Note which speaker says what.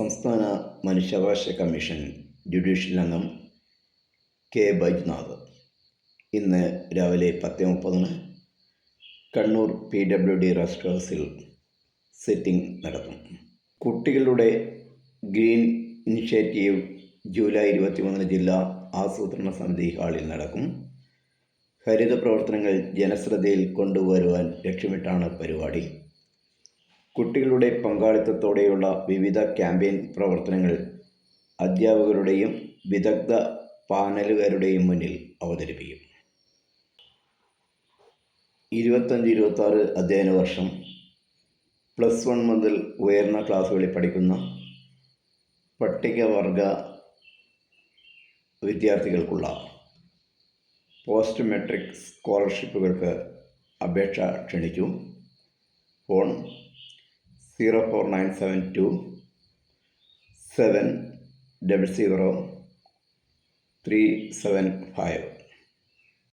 Speaker 1: സംസ്ഥാന മനുഷ്യാവകാശ commission judicial അംഗം കെ ബൈജ്നാഥ് ഇന്ന് രാവിലെ പത്ത് മുപ്പതിന് Kannur P W D rest ഹൗസിൽ സിറ്റിംഗ് നടത്തും. കുട്ടികളുടെ ഗ്രീൻ ഇനിഷ്യേറ്റീവ് ജൂലൈ ഇരുപത്തിമൂന്നിന് ജില്ലാ ആസൂത്രണ സമിതി ഹാളിൽ നടക്കും. ഹരിത പ്രവർത്തനങ്ങൾ ജനശ്രദ്ധയിൽ കൊണ്ടുവരുവാൻ ലക്ഷ്യമിട്ടാണ് പരിപാടി. കുട്ടികളുടെ പങ്കാളിത്തത്തോടെയുള്ള വിവിധ ക്യാമ്പയിൻ പ്രവർത്തനങ്ങൾ അധ്യാപകരുടെയും വിദഗ്ധ പാനലുകാരുടെയും മുന്നിൽ അവതരിപ്പിക്കും. ഇരുപത്തഞ്ച് ഇരുപത്താറ് അധ്യയന വർഷം പ്ലസ് വൺ മുതൽ ഉയർന്ന ക്ലാസ്സുകളിൽ പഠിക്കുന്ന പട്ടികവർഗ വിദ്യാർത്ഥികൾക്കുള്ള പോസ്റ്റ് മെട്രിക് സ്കോളർഷിപ്പുകൾക്ക് അപേക്ഷ ക്ഷണിച്ചു phone zero four nine seven two seven double zero three seven five